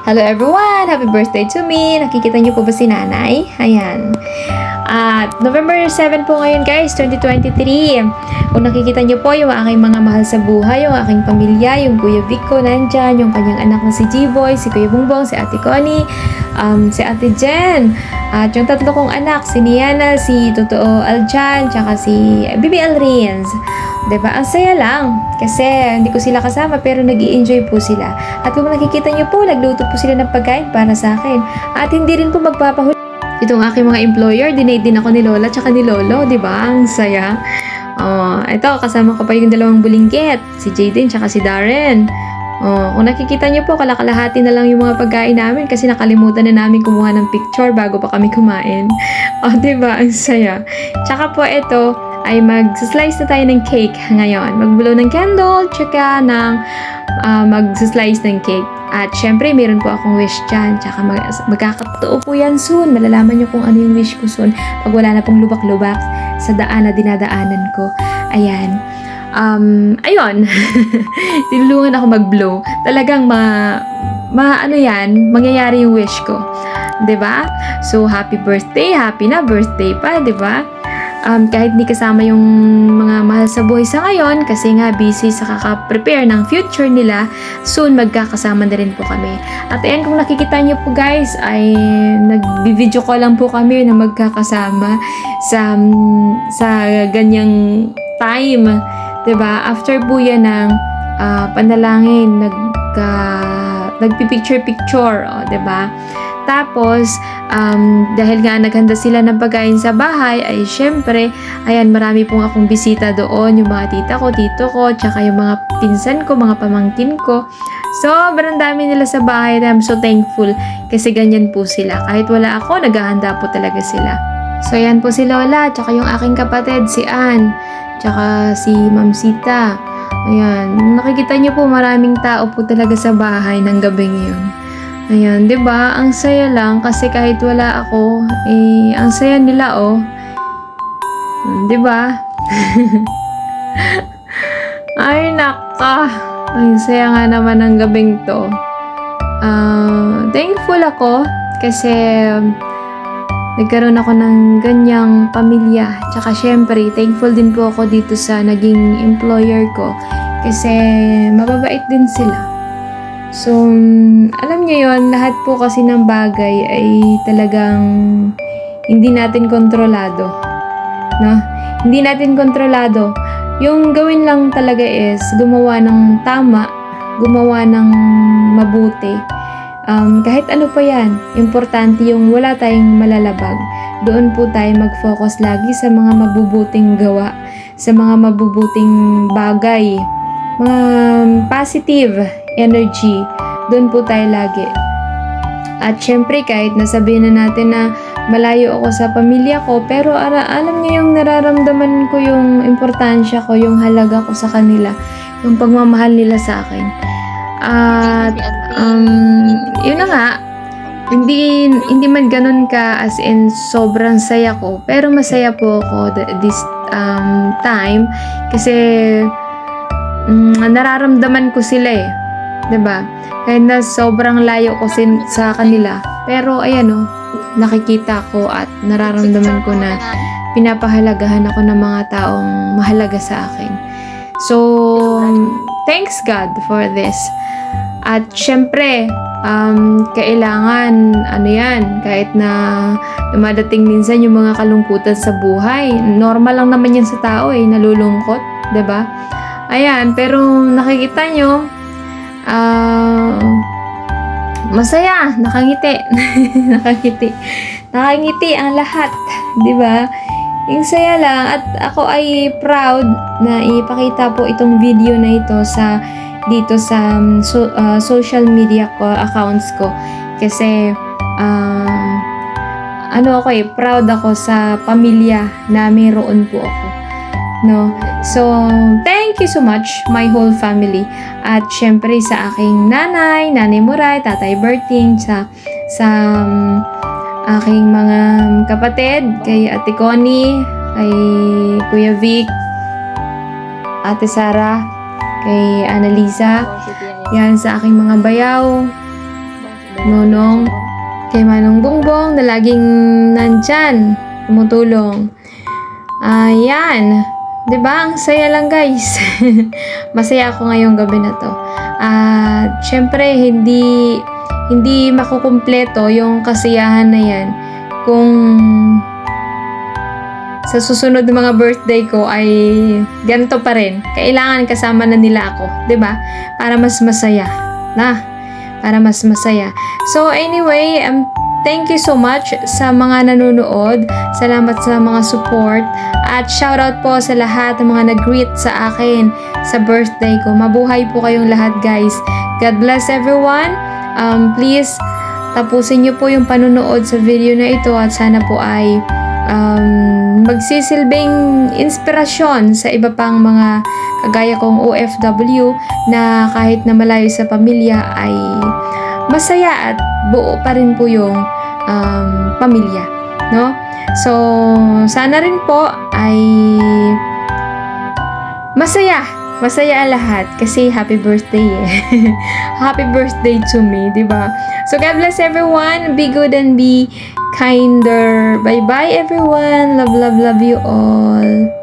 Hello everyone! Happy birthday to me! Nakikita niyo po ba si nanay? Ayan. At November 7 po ngayon guys, 2023. Kung nakikita niyo po yung aking mga mahal sa buhay, yung aking pamilya, yung Kuya Vic ko nandyan, yung kanyang anak na si G-Boy, si Kuya Bongbong, si Ate Connie, um, si Ate Jen, at yung tatlo kong anak, si Niana, si Totoo Aljan, tsaka si Bibi Alrins. 'Di ba? Ang saya lang kasi hindi ko sila kasama pero nag enjoy po sila. At kung nakikita niyo po, nagluto po sila ng pagkain para sa akin. At hindi rin po magpapahuli. Itong aking mga employer, dinate din ako ni Lola tsaka ni Lolo, 'di ba? Ang saya. Oh, ito kasama ko pa yung dalawang bulinggit, si Jaden tsaka si Darren. Oh, kung nakikita niyo po, kalakalahati na lang yung mga pagkain namin kasi nakalimutan na namin kumuha ng picture bago pa kami kumain. Oh, 'di ba? Ang saya. Tsaka po ito, ay mag-slice na tayo ng cake ngayon. Magbulo ng candle, tsaka ng uh, mag-slice ng cake. At syempre, meron po akong wish dyan. Tsaka mag magkakatotoo po yan soon. Malalaman nyo kung ano yung wish ko soon. Pag wala na pong lubak-lubak sa daan na dinadaanan ko. Ayan. Um, ayun. Tinulungan ako mag-blow. Talagang ma, ma, ano yan, mangyayari yung wish ko. 'di ba? So happy birthday, happy na birthday pa, 'di ba? Um, kahit di kasama yung mga mahal sa buhay sa ngayon kasi nga busy sa kaka-prepare ng future nila, soon magkakasama na rin po kami. At ayan kung nakikita niyo po guys ay nag-video call lang po kami na magkakasama sa sa ganyang time, ba? After po yan ng uh, panalangin, nag uh, nagpi-picture picture, oh, ba? Tapos, um, dahil nga naghanda sila ng pagkain sa bahay, ay syempre, ayan, marami pong akong bisita doon, yung mga tita ko, tito ko, tsaka yung mga pinsan ko, mga pamangkin ko. Sobrang dami nila sa bahay and I'm so thankful kasi ganyan po sila. Kahit wala ako, naghahanda po talaga sila. So, ayan po si Lola, tsaka yung aking kapatid, si Ann, tsaka si Ma'am Sita. Ayan, nakikita niyo po maraming tao po talaga sa bahay ng gabi ngayon. Ayan, 'di ba? Ang saya lang kasi kahit wala ako, eh ang saya nila oh. 'Di ba? Ay naka. Ang saya nga naman ng gabing 'to. Uh, thankful ako kasi nagkaroon ako ng ganyang pamilya. Tsaka syempre, thankful din po ako dito sa naging employer ko kasi mababait din sila. So, alam niyo yon lahat po kasi ng bagay ay talagang hindi natin kontrolado. No? Hindi natin kontrolado. Yung gawin lang talaga is gumawa ng tama, gumawa ng mabuti. Um, kahit ano pa yan, importante yung wala tayong malalabag. Doon po tayo mag-focus lagi sa mga mabubuting gawa, sa mga mabubuting bagay, mga positive energy, doon po tayo lagi. At syempre kahit nasabihin na natin na malayo ako sa pamilya ko, pero ara, alam niyo yung nararamdaman ko yung importansya ko, yung halaga ko sa kanila, yung pagmamahal nila sa akin. At um, yun na nga, hindi hindi man ganun ka as in sobrang saya ko, pero masaya po ako this um, time kasi um, nararamdaman ko sila eh. 'di ba? Kahit na sobrang layo ko sin sa kanila, pero ayan oh, nakikita ko at nararamdaman ko na pinapahalagahan ako ng mga taong mahalaga sa akin. So, thanks God for this. At syempre, um, kailangan, ano yan, kahit na dumadating minsan yung mga kalungkutan sa buhay, normal lang naman yan sa tao eh, nalulungkot, ba? Ayan, pero nakikita nyo, uh, masaya, nakangiti. nakangiti. Nakangiti ang lahat, 'di ba? Yung saya lang at ako ay proud na ipakita po itong video na ito sa dito sa um, so, uh, social media ko accounts ko kasi uh, ano ako eh proud ako sa pamilya na mayroon po ako no so thank you so much my whole family at syempre sa aking nanay nanay Muray tatay Berting sa sa um, aking mga kapatid kay Ate Connie kay Kuya Vic Ate Sara kay Annalisa yan sa aking mga bayaw Nonong, kay Manong Bongbong na laging nandyan, tumutulong. Ayan. 'Di ba Ang saya lang guys. Masaya ako ngayong gabi na to. At syempre, hindi hindi makukumpleto yung kasiyahan na yan kung sa susunod na mga birthday ko ay ganito pa rin. Kailangan kasama na nila ako, 'di ba? Para mas masaya. Na, para mas masaya. So anyway, um, thank you so much sa mga nanonood. Salamat sa mga support. At shoutout po sa lahat ng mga nag-greet sa akin sa birthday ko. Mabuhay po kayong lahat guys. God bless everyone. Um, please, tapusin niyo po yung panunood sa video na ito at sana po ay um, magsisilbing inspirasyon sa iba pang mga kagaya kong OFW na kahit na malayo sa pamilya ay masaya at buo pa rin po yung um, pamilya, no? So, sana rin po ay masaya. Masaya ang lahat kasi happy birthday eh. happy birthday to me, di ba? So, God bless everyone. Be good and be kinder. Bye-bye everyone. Love, love, love you all.